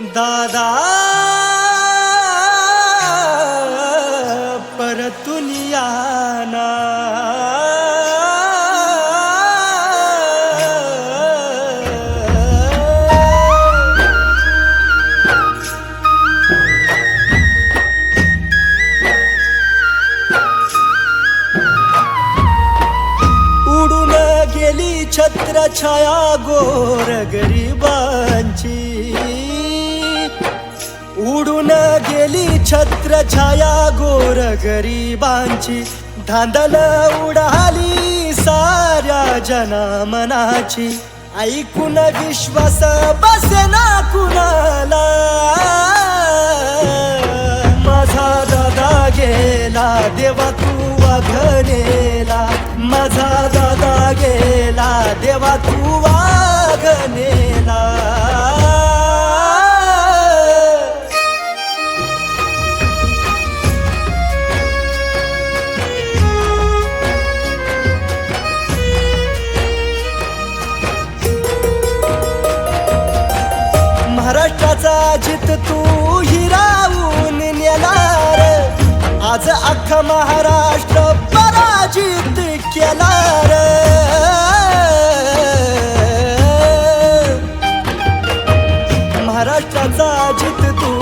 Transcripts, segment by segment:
दादा परतुनियाना उडून गेली छत्रछाया गोर गरिबांची. उडून गेली छत्रछाया गोर गरिबांची धांदल उडाली साऱ्या जनामनाची. ऐकून विश्वास बसेना कुणाला. माझा दादा गेला देवा तू वाघनेला. माझा दादा गेला देवा तू महाराष्ट्राचा तू हिरावून नेणार. आज अख्खा महाराष्ट्र पराजित केला रे महाराष्ट्राचा जित तू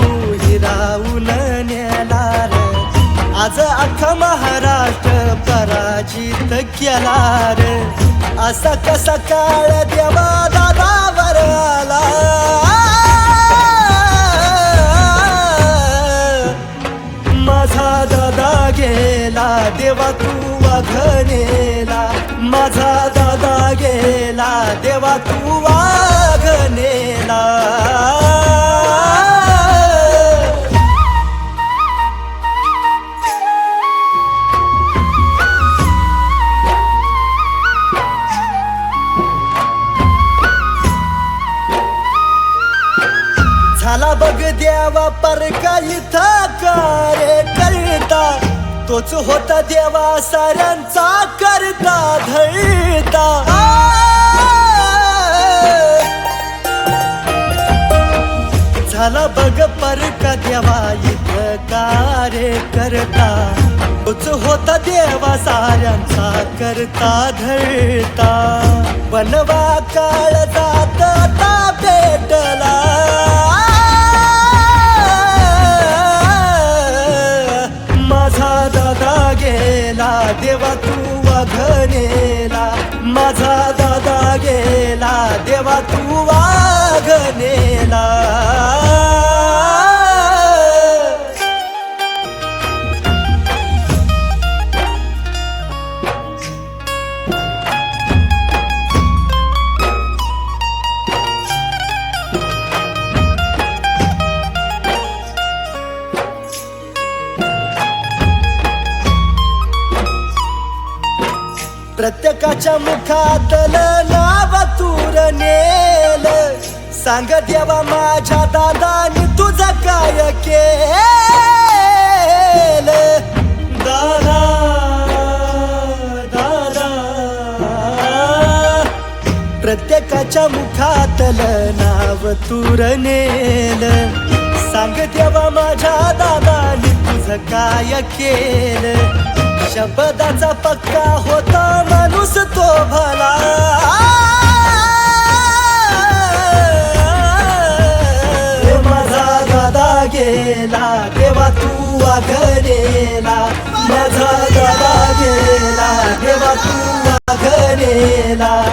हिरावून नेणार. आज अख्खा महाराष्ट्र पराजित केला रे असा कसा काळ देवा दादा देवा तू वाघनेला माझा दादा गेला. देवा तू वाघनेला. झाला बघ देवा पर काही थाकारे करता? तोच होता देवा साऱ्यांचा करता धळता. झाला बघ पर का देवा इथं कार्य करता. तोच होता देवा साऱ्यांचा करता धळता. बनवा काळ जात आता भेटला. माझा दादा गेला देवा तू वाघनेला प्रत्येकाच्या मुखातलं नाव तूर नेल. सांग देवा माझ्या दादानी तुझं काय केल? दादा दादा. प्रत्येकाच्या मुखातलं नाव तूर नेल. सांग देवा माझ्या दादानी तुझं काय केल? शब्दाचा पक्का होता गेला देवा तू वाघनेला. माझा दादा गेला देवा तू वाघनेला.